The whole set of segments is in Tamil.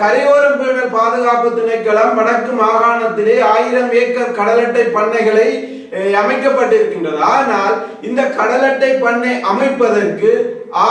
கரையோரம் பேணல் பாதுகாப்பு திணைக்களம் வடக்கு மாகாணத்திலே ஆயிரம் ஏக்கர் கடலட்டை பண்ணைகளை அமைக்கப்பட்டிருக்கின்றது. ஆனால் இந்த கடலட்டை பண்ணை அமைப்பதற்கு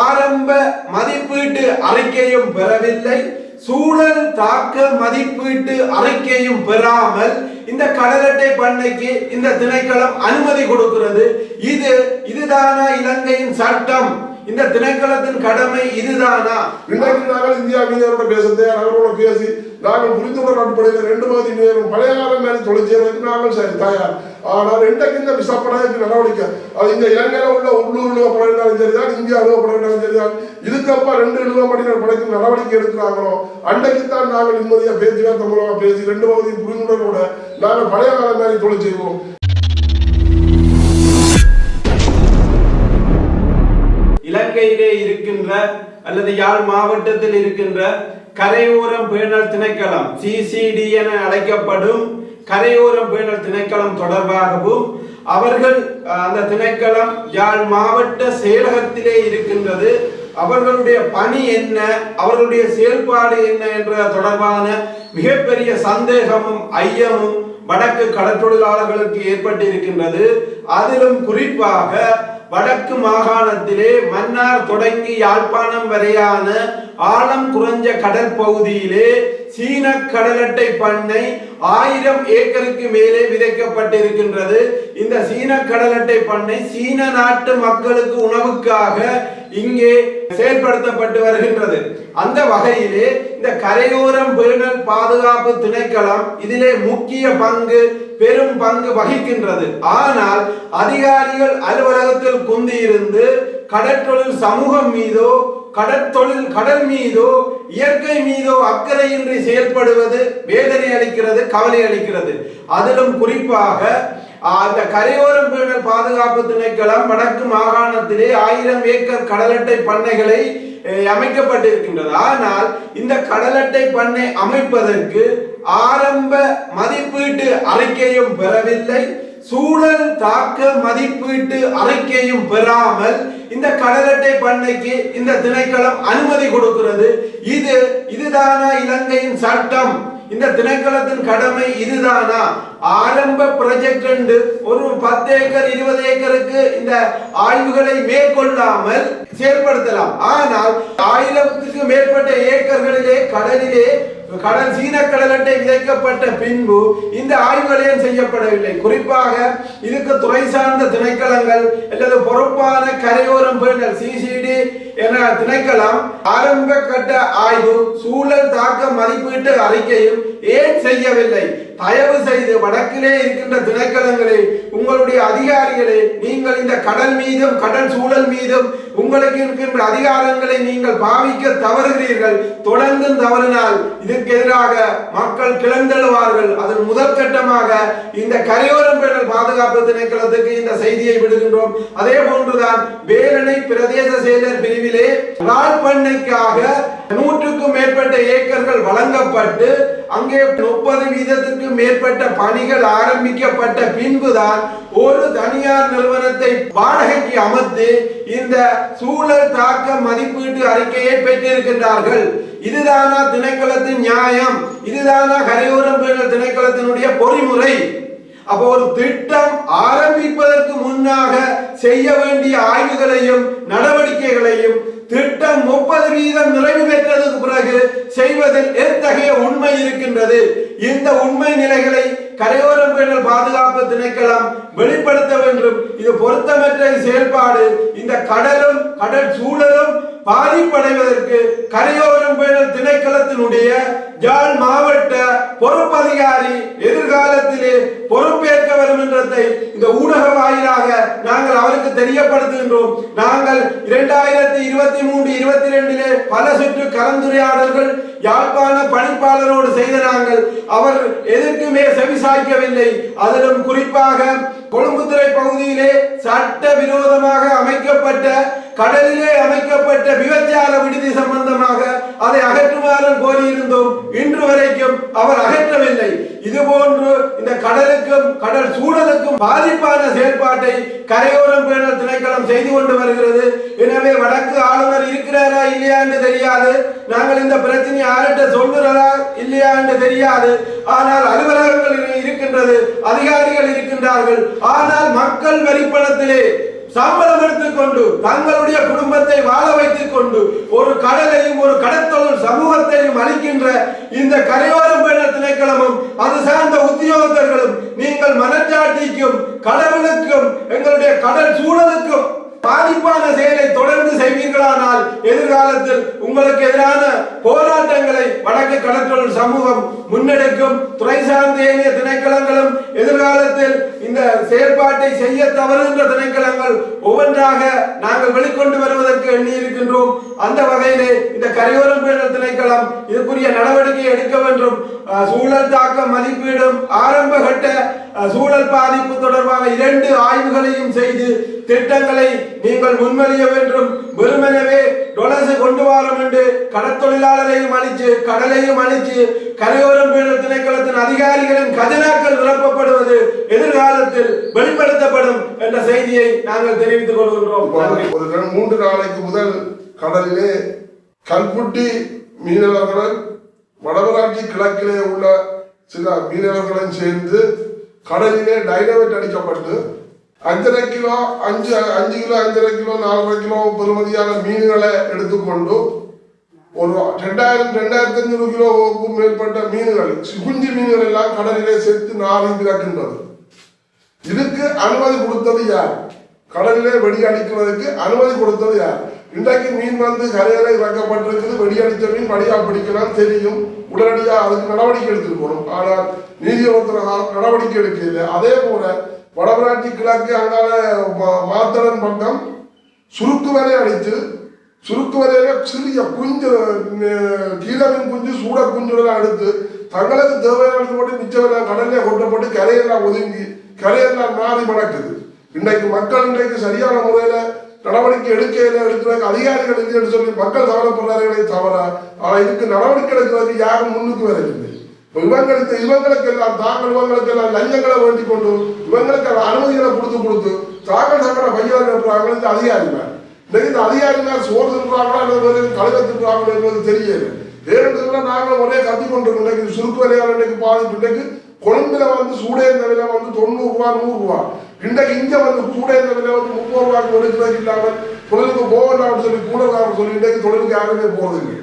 ஆரம்ப மதிப்பீட்டு அறிக்கையும் பெறவில்லை. சூழல் தாக்க மதிப்பீட்டு அறிக்கையும் பெறாமல் இந்த கடலட்டை பண்ணைக்கு இந்த திணைக்களம் அனுமதி கொடுக்கிறது. இது இதுதானா இலங்கையின் சட்டம்? இந்த திணைக்களத்தின் கடமை இதுதானா? இன்றைக்கு நாங்கள் இந்தியா மீனவரோட பேச தயார் அவரோட பேசி நாங்கள் புரிந்துணர்வு அடிப்படையில் ரெண்டு பகுதி மீனவரும் பழைய காலம் மேலே தொழிற்சேர்றதுக்கு நாங்கள் சரி தயார். ஆனால் இன்றைக்கு இந்த விசாப்படைக்கு நடவடிக்கை அது இந்த இலங்கையில் உள்ள உள்ளூர் நிறுவப்படையினாலும் சரிதான் இந்தியா நிறுவப்படையினாலும் சரிதான். இதுக்கப்பா ரெண்டு நிறுவப்படையினர் படைக்கும் நடவடிக்கை எடுக்கிறாங்களோ? அன்றைக்கு தான் நாங்கள் நிம்மதியாக பேச்சுவார்த்தை மூலமாக பேசி ரெண்டு பகுதி புரிந்துணர்வோட நாங்கள் பழைய காலம் மேலே தொழில் செய்வோம். இருக்கின்ற அல்லது யாழ் மாவட்டத்தில் இருக்கின்ற கரையோரம் பேணல் திணைக்களம் சிசிடி என அழைக்கப்படும் கரையோரம் பேணல் திணைக்களம் தொடர்பாகவும் அவர்கள் அந்த திணைக்களம் யாழ் மாவட்ட செயலகத்திலே இருக்கின்றது. அவர்களுடைய பணி என்ன அவர்களுடைய செயல்பாடு என்ன என்ற தொடர்பான மிகப்பெரிய சந்தேகமும் ஐயமும் வடக்கு கடற்தொழிலாளர்களுக்கு ஏற்பட்டு இருக்கின்றது அதிலும் குறிப்பாக வடக்கு மாகாணத்திலே மன்னார் தொடங்கி யாழ்ப்பாணம் வரையான ஆழம் குறைஞ்ச கடற்பகுதியிலே சீன கடலட்டை பண்ணை ஆயிரம் ஏக்கருக்கு மேலே விதைக்கப்பட்டிருக்கின்றது. இந்த சீன கடலட்டை பண்ணை சீன நாட்டு மக்களுக்கு உணவுக்காக இங்கே செயல்படுத்தப்பட்டு வருகின்றது. அந்த வகையிலே இந்த கரையோரம் பெருநல் பாதுகாப்பு திணைக்களம் இதிலே முக்கிய பங்கு பெரும் பங்கு வகிக்கின்றது. ஆனால் அதிகாரிகள் அலுவலகத்தில் குந்தியிருந்து கடற்றொழில் சமூகம் மீதோ கடற்தொழில் கடல் மீதோ இயற்கை மீதோ அக்கறையின்றி செயல்படுவது வேதனை அளிக்கிறது கவலை அளிக்கிறது. அதிலும் குறிப்பாக அந்த கரையோரம் பேணல் பாதுகாப்பு திணைக்களம் வடக்கு மாகாணத்திலே ஆயிரம் ஏக்கர் கடலட்டை பண்ணைகளை அமைக்கப்பட்டிருக்கின்றது. ஆனால் இந்த கடலட்டை பண்ணை அமைப்பதற்கு ஆரம்ப மதிப்பீட்டு அறிக்கையும் பெறவில்லை. சூழல் தாக்க மதிப்பீட்டு அறிக்கையும் பெறாமல் இந்த கடலட்டை பண்ணைக்கு இந்த திணைக்களம் அனுமதி கொடுக்கிறது. இது இதுதானா இலங்கையின் சட்டம்? இந்த திணைக்களத்தின் கடமை இதுதானா? ஆரம்ப ப்ராஜெக்ட் என்று ஒரு பத்து ஏக்கர் இருபது ஏக்கருக்கு இந்த ஆய்வுகளை மேற்கொள்ளாமல் செயல்படுத்தலாம். ஆனால் ஆயிரத்துக்கு மேற்பட்ட ஏக்கர்களிலே கடலிலே கடல் சீன கடலட்டை விதைக்கப்பட்ட பின்பு இந்த ஆய்வுகளையும் செய்யப்படவில்லை. குறிப்பாக இதுக்கு துறை சார்ந்த திணைக்களங்கள் அல்லது பொறுப்பான கரையோரம் பேணல் சிசிடி என திணைக்களம் ஆரம்ப கட்ட ஆய்வு சூழல் தாக்க மதிப்பீட்டு அறிக்கையும் ஏன் செய்யவில்லை? தயவு செய்து வடக்கிலே இருக்கின்ற திணைக்களங்களே உங்களுடைய அதிகாரிகளே நீங்கள் இந்த கடல் மீதும் கடல் சூழல் மீதும் உங்களுக்கு இருக்கின்ற அதிகாரங்களை நீங்கள் பாவிக்க தவறுகிறீர்கள். தொடர்ந்து தவறினால் இதற்கு எதிராக மக்கள் கிளந்தெழுவார்கள் அதன் முதல் கட்டமாக இந்த கரையோரம் பேணல் பாதுகாப்பு திணைக்களத்துக்கு இந்த செய்தியை விடுகின்றோம். அதே போன்றுதான் வேலனை பிரதேச செயலர் பிரிவிலே பண்ணைக்காக நூற்றுக்கும் மேற்பட்ட ஏக்கர்கள் வழங்கப்பட்டு அங்கே முப்பது வீதத்திற்கும் மேற்பட்ட பணிகள் ஆரம்பிக்கப்பட்ட பின்புதான் ஒரு தனியார் நிறுவனத்தை வாடகைக்கு அமர்த்து இந்த சூழல் தாக்க மதிப்பீட்டு அறிக்கையை பெற்றிருக்கின்றார்கள். இதுதானா திணைக்களத்தின் நியாயம்? இதுதானா கரையோரம் திணைக்களத்தினுடைய பொறிமுறை? அப்போ ஒரு திட்டம் ஆரம்பிப்பதற்கு முன்னாக செய்ய வேண்டிய ஆய்வுகளையும் நடவடிக்கைகளையும் முப்பது வீதம் நிறைவு பெற்றதற்கு பிறகு செய்வதில் எத்தகைய உண்மை இருக்கின்றது? இந்த உண்மை நிலைகளை கரையோரம் பெண்கள் பாதுகாப்பு திணைக்களம் வெளிப்படுத்த வேண்டும். இது பொருத்தமற்ற செயல்பாடு. இந்த கடலும் கடல் சூழலும் பாதிப்படைவதற்கு கரையோர பேணல் திணைக்களத்தினுடைய யாழ் மாவட்ட பொறுப்பதிகாரி எதிர்காலத்திலே பொறுப்பேற்க வரும் என்றதை இந்த ஊடக வாயிலாக நாங்கள் அவருக்கு தெரியப்படுத்துகின்றோம் நாங்கள் இரண்டாயிரத்தி இருபத்தி மூன்று இருபத்தி ரெண்டிலே பல சுற்று கலந்துரையாடல்கள் யாழ்ப்பாண பணிப்பாளரோடு செய்த நாங்கள் அவர் எதற்குமே செவிசாய்க்கவில்லை அதிலும் குறிப்பாக கொழும்புத்துறை பகுதியிலே சட்ட விரோதமாக அமைக்கப்பட்ட கடலிலே அமைக்கப்பட்ட விபச்சார விடுதி சம்பந்தமாக அதை அகற்றுமாறு கோரியிருந்தோம். இன்று வரைக்கும் அவர் அகற்றவில்லை. இது போன்று கடலுக்கும் கடல் சூழலுக்கும் பாதிப்பான செயல்பாட்டை கரையோரம் பேணல் திணைக்களம் செய்து கொண்டு வருகிறது. எனவே வடக்கு ஆளுநர் இருக்கிறாரா இல்லையா என்று தெரியாது. நாங்கள் இந்த பிரச்சனை யார்கிட்ட சொல்லுறதா இல்லையா என்று தெரியாது. ஆனால் அலுவலகங்கள் இருக்கின்றது அதிகாரிகள் இருக்கின்றார்கள். ஆனால் மக்கள் வரிப்பணத்திலே சம்பளம் எடுத்துக்கொண்டு தங்களுடைய குடும்பத்தை வாழ வைத்துக் கொண்டு ஒரு கடலையும் ஒரு கடத்தொழில் சமூகத்தையும் அளிக்கின்ற இந்த கரையோரம் பேண திணைக்களமும் அது சார்ந்த உத்தியோகத்தர்களும் நீங்கள் மனச்சாட்சிக்கும் கடவுளுக்கும் எங்களுடைய கடல் சூழலுக்கும் பாதிப்பான செயலை தொடர்ந்து செய்வீர்களானால் எதிர்காலத்தில் உங்களுக்கு எதிரான போராட்டங்களை வடக்கு கடற்றொழில் சமூகம் முன்னெடுக்கும். துறை சார்ந்த திணைக்களங்களும் எதிர்காலத்தில் இந்த செயற்பாட்டை செய்ய தவறுகின்ற திணைக்களங்கள் ஒவ்வொன்றாக நாங்கள் வெளிக்கொண்டு வருவதற்கு எண்ணி இருக்கின்றோம் அந்த வகையிலே இந்த கரையோரம் பேரல் திணைக்களம் இதுக்குரிய நடவடிக்கை எடுக்க வேண்டும். சூழல் தாக்க மதிப்பீடும் ஆரம்ப கட்ட சூழல் பாதிப்பு தொடர்பான இரண்டு ஆய்வுகளையும் செய்து திட்டங்களை நீங்கள் முன்மொழிய வேண்டும். வெறுமனவே டொலசு கொண்டு வாரம் என்று கடற்தொழிலாளரையும் அழிச்சு கடலையும் அழிச்சு கரையோரம் பேணல் திணைக்களத்தின் அதிகாரிகளின் கஜனாக்கள் நிரப்பப்படுவது எதிர்காலத்தில் வெளிப்படுத்தப்படும் என்ற செய்தியை நாங்கள் தெரிவித்துக் கொள்கின்றோம். ஒரு மூன்று நாளைக்கு முதல் கடலிலே கல்புட்டி மீனவர்கள் வடமராட்சி கிழக்கிலே உள்ள சில மீனவர்களும் சேர்ந்து கடலிலே டைனமைட் அடிக்கப்பட்டு அஞ்சரை கிலோ அஞ்சு அஞ்சு கிலோ அஞ்சரை கிலோ நாலரை கிலோ பெறுமதியான மீன்களை எடுத்துக்கொண்டு ஒரு ரெண்டாயிரம் ரெண்டாயிரத்தி ஐநூறு கிலோவுக்கும் மேற்பட்ட மீன்கள் குஞ்சு மீன்கள் எல்லாம் கடலிலே செத்து நாரி கிடக்கின்றது இதுக்கு அனுமதி கொடுத்தது யார்? கடலிலே வெடி அடிக்கிறதுக்கு அனுமதி கொடுத்தது யார்? இன்றைக்கு மீன் வந்து கரையில இறக்கப்பட்டிருக்குது வெடி அடித்த மீன் வழியா பிடிக்கலாம் தெரியும். உடனடியா அதுக்கு நடவடிக்கை எடுத்துருக்கணும் ஆனால் நீதிமன்ற நடவடிக்கை எடுக்கல அதே போல வடமராட்சி கிழக்கு அங்கால மா- பக்கம் சுருக்கு வரை அடித்து சுருக்கு சிறிய குஞ்சு கீழவின் குஞ்சு சூட குஞ்சுலாம் எடுத்து தங்களுக்கு தேவையானது மட்டும் மிச்சமெல்லாம் கடல்ல கொட்டப்பட்டு கரையெல்லாம் ஒதுங்கி கரையெல்லாம் மாறி மணக்குது இன்றைக்கு மக்கள் இன்றைக்கு சரியான முறையில நடவடிக்கை எடுக்கையில எடுக்கிறதுக்கு அதிகாரிகள் இல்லைன்னு சொல்லி மக்கள் கவலைப்படுறார்களே தவிர ஆனால் இதுக்கு நடவடிக்கை எடுக்கிறதுக்கு யாரும் முன்னுக்கு வரவில்லை. இவங்களுக்கு இவங்களுக்கு எல்லாம் தாங்கள் இவங்களுக்கு எல்லாம் லஞ்சங்களை வேண்டிக் கொண்டு இவங்களுக்கு எல்லாம் அனுமதிகளை கொடுத்து கொடுத்து தாங்கள் சங்கட பையன் இருக்கிறாங்க இந்த அதிகாரிகள். இன்னைக்கு இந்த அதிகாரிகள் சோறு தின்றாங்களா என்பது வேறு கழுவ தின்றாங்களோ என்பது தெரியல வேறு நாங்கள் ஒரே கத்தி கொண்டிருக்கோம். இன்னைக்கு சுருக்கு விலையால் இன்னைக்கு பாதிப்பு இன்னைக்கு கொழும்புல வந்து சூடேந்த விலை வந்து தொண்ணூறு ரூபா நூறு ரூபா. இன்றைக்கு இங்கே வந்து சூடேந்த விலை வந்து முப்பது ரூபாய்க்கு எடுக்கிறது இல்லாமல் தொழிலுக்கு போகலாம்னு சொல்லி கூட சொல்லி இன்றைக்கு தொழிலுக்கு யாருமே போறது இல்லை.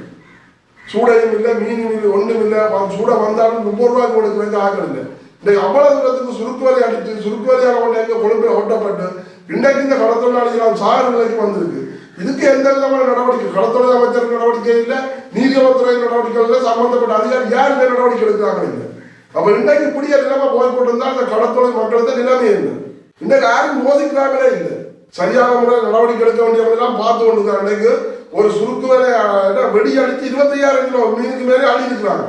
சூடையும் இல்லை மீனும் இல்லை ஒன்றும் இல்லை. சூட வந்தாலும் முப்பது ரூபாய்க்கு கொடுக்குறதுக்கு ஆக்கள் இல்லை. இன்றைக்கு அவ்வளவு தூரத்துக்கு சுருக்கு வலி அடித்து சுருக்கு வலியால் கொண்டு எங்கே கொழும்பில் ஓட்டப்பட்டு இன்றைக்கு இந்த கடத்தொழிலாளிகள் சாகர நிலைக்கு வந்திருக்கு. இதுக்கு எந்த விதமான நடவடிக்கை கடத்தொழில் அமைச்சர் நடவடிக்கை இல்லை நீதிபத்துறை நடவடிக்கை இல்லை சம்பந்தப்பட்ட அதிகாரி யாருமே நடவடிக்கை எடுக்கிறாங்க இல்லை. அப்ப இன்றைக்கு இப்படியே நிலைமை போய்கொண்டிருந்தால் அந்த கடத்தொழில் மக்களுக்கு நிலைமை என்ன? இன்றைக்கு யாரும் மோதிக்கிறாங்களே இல்லை. சரியான முறையில் நடவடிக்கை எடுக்க வேண்டியவங்கெல்லாம் பார்த்து கொண்டு இன்னைக்கு ஒரு சுருக்கு என்ன, வெடி அடித்து இருபத்தையாயிரம் கிலோ மீனுக்கு மேலே அழி இருக்கிறாங்க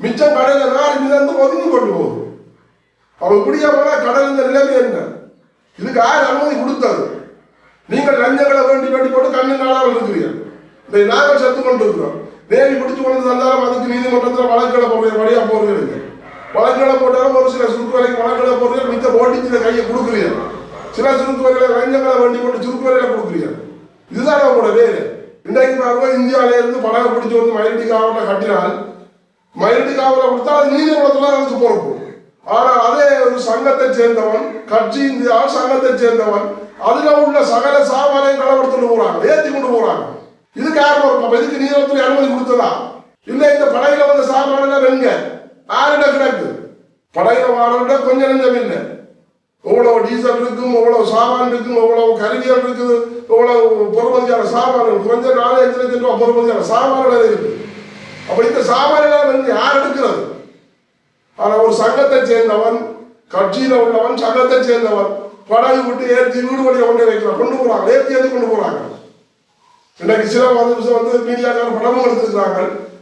மிச்சம் கடையில் நாலு மிதந்து ஒதுங்கி கொண்டு போகுது. அவ இப்படியே போனா கடல் இந்த நிலைமை என்ன? இதுக்கு யார் அனுமதி கொடுத்தது. நீங்கள் லஞ்சங்களை வேண்டி வேண்டி போட்டு கண்ணு காணாமல் இருக்கிறீர்கள் இந்த நாங்கள் செத்து கொண்டு இருக்கிறோம் நேரி பிடிச்சு கொண்டு தந்தாலும் அதுக்கு நீதிமன்றத்தில் வழக்குகளை போடுறீங்க வழியாக போடுறீங்க வழக்குகளை போட்டாலும் ஒரு சில சுருக்கு வரைக்கும் வழக்குகளை போடுறீங்க மித்த ஓட்டிச்சு கையை கொடுக்குறீர்கள் சில சுருக்கு வரையில லஞ்சங்களை வேண்டி போட்டு சுருக்கு வரையில கொடுக்குறீங்க இதுதான் அவங்களோட வேறு இன்றைக்கு பாருங்க இந்தியாவில இருந்து படகு பிடிச்சு வந்து மயிலடி காவலை கட்டினால் மயிலடி காவலை கொடுத்தா அது நீதிமன்றத்தில் அதுக்கு பொறுப்பு. ஆனா அதே ஒரு சங்கத்தை சேர்ந்தவன் கட்சி இந்த சங்கத்தை சேர்ந்தவன் அதுல உள்ள சகல சாமானையும் கலவரத்துட்டு போறாங்க ஏற்றி கொண்டு போறாங்க. இதுக்கு யார் பொறுப்பு அப்ப இதுக்கு நீதிமன்றத்தில் அனுமதி கொடுத்ததா? இல்ல இந்த படையில வந்த சாமான எல்லாம் வெங்க ஆறிட கிடக்கு? படையில வாழ கொஞ்சம் நெஞ்சம் இல்லை. எவ்வளவு டீசல் இருக்கும் எவ்வளவு சாமான் இருக்கும் எவ்வளவு கருவிகள் இருக்குது எவ்வளவு பொறுமதியான சாமான்கள் குறைஞ்ச நாலு அஞ்சு லட்சம் ரூபாய் பொறுமதியான சாமான்கள் இருக்கு அப்ப இந்த சாமான்கள் வந்து யார் எடுக்கிறது ஆனா ஒரு சங்கத்தை சேர்ந்தவன் கட்சியில உள்ளவன் சங்கத்தை சேர்ந்தவன் படகு விட்டு ஏற்றி வீடு வழியை கொண்டு வைக்கிறான் கொண்டு போறாங்க. ஏற்றி ஏற்றி கொண்டு போறாங்க? இன்னைக்கு சில வந்து வந்து மீடியாக்கார படமும் எடுத்துக்கிறாங்க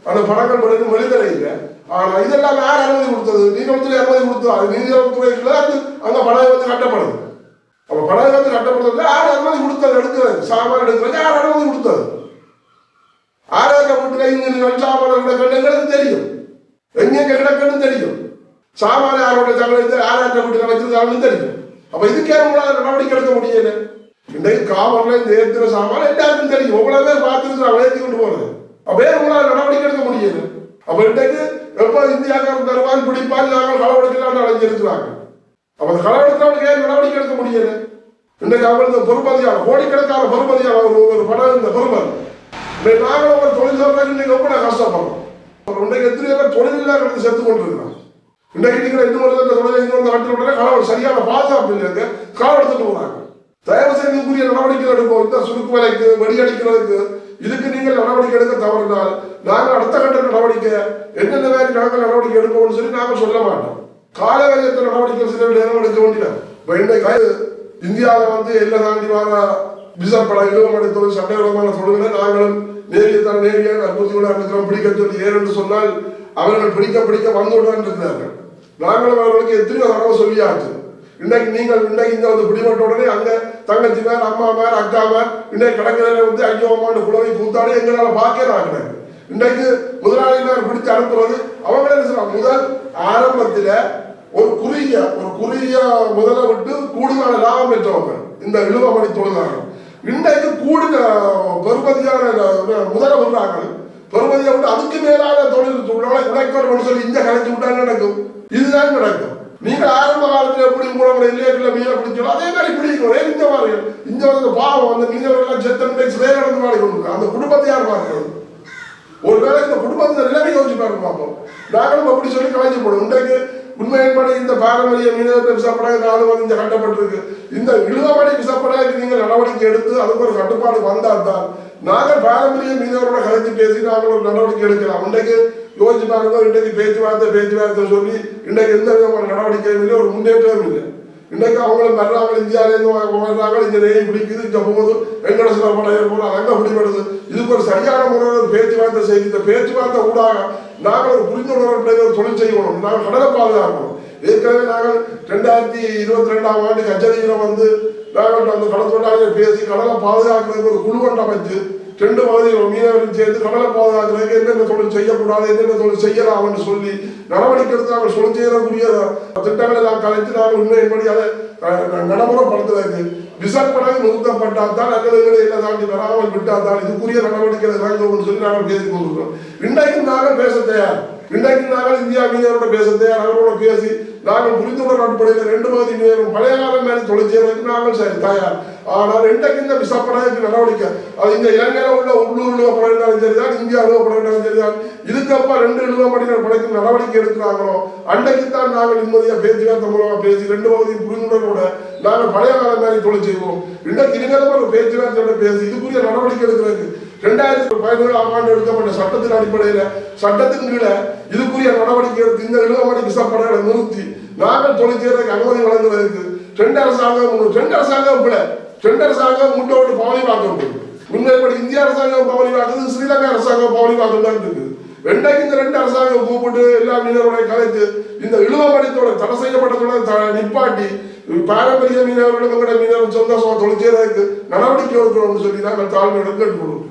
அந்த படங்கள் படம் வெளிதலை இல்லை ஆனா இதெல்லாம் யார் அனுமதி கொடுத்தது? நீதிமன்றத்தில் அனுமதி கொடுத்தது? அது நீதிமன்றத்துறைக்குள்ள அது அந்த படகு வந்து கட்டப்படுது. அப்ப படகு வந்து கட்டப்படுறது யார் அனுமதி கொடுத்தது? எடுக்கிறது. சாமான் எடுக்கிறது. யார் அனுமதி கொடுத்தது? ஆரோக்கிய வீட்டுல இங்க சாமான் கிடக்குன்னு தெரியும். எங்க கிடக்குன்னு தெரியும். சாமான யாரோட சங்கடத்தை யாராட்ட வீட்டில் வச்சிருக்காங்கன்னு தெரியும். அப்ப இதுக்கே உங்களால நடவடிக்கை எடுக்க முடியல? இன்றைக்கு காமன்ல இந்த ஏத்திர சாமான எல்லாருக்கும் தெரியும். உங்களை பேர் பார்த்துருக்காங்க ஏற்றி கொண்டு போறது. அப்ப உங்களால நடவடிக்கை எடுக்க முடியல? அப்ப இன்றைக்கு எப்ப இந்தியாக்காரன் தருவான் பிடிப்பான் நாங்கள் களவெடுக்கலாம் அடைஞ்சிருக்கிறாங்க அப்ப அந்த களவெடுக்கிறவனுக்கு ஏன் நடவடிக்கை எடுக்க முடியல? இன்றைக்கு அவங்களுக்கு பொறுமதியான கோடிக்கணக்கான பொறுமதியான ஒரு ஒரு படம் இந்த பொறுமதி இன்றைக்கு நாங்களும் ஒரு தொழில் சொல்றாங்க இன்னைக்கு ரொம்ப கஷ்டப்படுறோம். இன்றைக்கு எத்தனை பேர் தொழில் இல்லாத செத்து கொண்டிருக்கிறோம் இன்றைக்கு நீங்கள் இன்னும் ஒரு இந்த தொழிலை இன்னொரு நாட்டில் உடனே களவு சரியான பாதுகாப்பு இல்லைங்க களவு எடுத்துட்டு போறாங்க தயவு செய்து இதுக்குரிய நடவடிக்கை எடுப்போம். இந்த சுருக்கு வேலைக்கு வெடியடிக்கிறதுக்கு இதுக்கு நீங்கள் நடவடிக்கை எடுக்க தவறினால் நாங்கள் அடுத்த கட்ட நடவடிக்கை என்னென்ன வேலை நாங்கள் நடவடிக்கை எடுப்போம்னு சொல்லி நாங்கள் சொல்ல மாட்டோம். கால வேலையத்த நடவடிக்கை சில நேரம் எடுக்க வேண்டியது. இப்போ இன்றைக்கு இந்தியாவில் வந்து எல்லை தாண்டி வர விசாப்பட இழுவமடை தொழில் சட்டவிரோதமான தொழில்களை நாங்களும் நேரில் தான் நேரில் அற்புதத்தோடு கூட பிடிக்க சொல்லி ஏன் என்று சொன்னால் அவர்கள் பிடிக்க பிடிக்க வந்து விடுவான் இருக்கிறார்கள் நாங்களும் அவர்களுக்கு எத்தனையோ தடவை சொல்லியாச்சு. இன்னைக்கு நீங்கள் இன்னைக்கு இங்கே வந்து பிடிபட்ட உடனே அங்கே தங்கச்சி மேர் அம்மா மேர் அக்கா மேர் இன்னைக்கு கடற்கரையில வந்து ஐயோ அம்மாண்டு குழந்தை கூத்தாடி எங்களால் பார்க்கவே ஆகினாங்க இன்னைக்கு முதலாளியினர் பிடிச்சு அனுப்புறது அவங்க என்ன சொல்றாங்க? முதல் ஆரம்பத்தில் ஒரு குறுகிய ஒரு குறுகிய முதல விட்டு கூடுதலான லாபம் பெற்றவங்க. இந்த இழுவமணி தொழிலாளர்கள். இன்றைக்கு கூடுதல் பெருமதியான முதல விடுறாங்க. பெருமதியை விட்டு அதுக்கு மேலான தொழில் உழைக்கணும்னு சொல்லி இந்த கலைச்சு விட்டா நடக்கும்? இதுதான் நடக்கும். நீங்க ஆரம்ப காலத்துல எப்படி உங்களோட இல்லையா மீனை பிடிச்சோம் அதே மாதிரி பிடிக்கணும். ஏன் இந்த மாதிரி? இந்த வந்து பாவம் அந்த மீனவர்கள் செத்தன் சிலையில் நடந்து மாதிரி கொண்டு அந்த குடும்பத்தை யார் பார்க்கறது? ஒருவேளை இந்த குடும்பத்தை நிலைமை யோசிச்சு பாருங்க பார்ப்போம் நாங்களும் அப்படி சொல்லி கலைஞ்சு போடும் இன்றைக்கு உண்மையின்படி இந்த பாரம்பரிய மீனவர் விசாப்படாக நாலு வந்து இந்த கட்டப்பட்டிருக்கு. இந்த இழுவபடி விசாப்படாக்கு நீங்கள் நடவடிக்கை எடுத்து அதுக்கு ஒரு கட்டுப்பாடு வந்தால் தான் நாங்கள் பாரம்பரிய மீனவரோட கலந்து பேசி நாங்கள் ஒரு நடவடிக்கை எடுக்கலாம். இன்றைக்கு யோசிச்சு பார்க்கணும் இன்றைக்கு பேச்சுவார்த்தை பேச்சுவார்த்தை சொல்லி இன்றைக்கு எந்த விதமான நடவடிக்கையும் இல்லை ஒரு முன்னேற்றமும் இல்லை. இன்னைக்கு அவங்கள வர்றாங்க இந்தியாவிலேருந்து வர்றாங்க இங்க நெய் பிடிக்குது இந்த போகுது வெங்கட படையர் போல அங்க பிடிபடுது இதுக்கு ஒரு சரியான முறையில் ஒரு பேச்சுவார்த்தை செய்து இந்த பேச்சுவார்த்தை ஊடாக நாங்கள் ஒரு புரிந்துணர்வு ஒரு தொழில் செய்யணும். நாங்கள் கடலை பாதுகாக்கணும். ஏற்கனவே நாங்கள் ரெண்டாயிரத்தி இருபத்தி ரெண்டாம் ஆண்டு கச்சேரியில் வந்து நாங்கள் அந்த கடற்கொண்டாளிகள் பேசி கடலை பாதுகாக்கிறதுக்கு ஒரு குழு அமைச்சு ரெண்டு பகுதிகள் மீனவர்கள் சேர்ந்து கடலை பாதுகாக்கிறதுக்கு என்னென்ன தொழில் செய்யக்கூடாது என்னென்ன தொழில் செய்யலாம்னு சொல்லி நடவடிக்கை எடுத்து நாங்கள் சொல்லி செய்யக்கூடிய திட்டங்களை எல்லாம் கலைத்து நாங்கள் உண்மையின்படி அதை அஹ், நடைமுறைப்படுத்துவதற்கு விசாரப்படாக நிறுத்தப்பட்டால் தான் அல்லது என்ன தாண்டி வராமல் விட்டால் தான் இதுக்குரிய நடவடிக்கை இறங்கும்னு சொல்லி நாங்கள் பேசிக் கொண்டிருக்கிறோம். இன்றைக்கு நாங்கள் பேச தயார். இன்றைக்கு நாங்கள் இந்தியா மீனவரோட பேச தயார். அவரோட பேசி நாங்கள் புரிந்துணர்வு அடிப்படையில் ரெண்டு பகுதி நேரம் பழைய காலம் மேலே தொழில் நாங்கள் சரி தயார். ஆனால் இன்றைக்கு இந்த விசாப்படாத நடவடிக்கை அது இந்த இலங்கையில் உள்ள உள்ளூர் நிலவப்பட சரிதான் இந்தியா நிலவப்பட இருந்தாலும் சரிதான். இதுக்கப்பா ரெண்டு நிலவப்படினர் படைக்கும் நடவடிக்கை எடுக்கிறாங்களோ அன்றைக்கு தான் நாங்கள் நிம்மதியாக பேச்சுவார்த்தை மூலமாக பேசி ரெண்டு பகுதியும் புரிந்துணர்வோட நாங்கள் பழைய காலம் மாதிரி தொழில் செய்வோம். இன்றைக்கு இருங்களும் ஒரு பேச்சுவார்த்தையோட பேசி இதுக்குரிய நடவடிக்கை எடுக்கிறதுக்கு ரெண்டாயிரத்தி பதினேழாம் ஆண்டு எடுக்கப்பட்ட சட்டத்தின் அடிப்படையில் சட்டத்தின் கீழே இதுக்குரிய நடவடிக்கை எடுத்து இந்த இழுவமணி விசாப்படைகளை நிறுத்தி நாங்கள் தொழில் செய்யறதுக்கு அனுமதி வழங்குறதுக்கு ரெண்டு அரசாங்கம் முன்னு- ரெண்டு அரசாங்கம் பிள்ளை ரெண்டு அரசாங்கம் முன்னோட்டு பவனி பார்க்க முடியும் இந்திய அரசாங்கம் பவனி பார்க்குது ஸ்ரீலங்கா அரசாங்கம் பவனி பார்க்க தான் இருக்குது. ரெண்டைக்கு இந்த ரெண்டு அரசாங்கம் கூப்பிட்டு எல்லா மீனவர்களை கலைத்து இந்த இழுவமணித்தோட தடை செய்யப்பட்டதோட த- நிப்பாட்டி பாரம்பரிய மீனவர்களும் எங்கட மீனவர்கள் சொந்த தொழில் செய்யறதுக்கு நடவடிக்கை எடுக்கணும்னு சொல்லி நாங்கள் தாழ்மையோட கேட்டுக்கொள்வோம்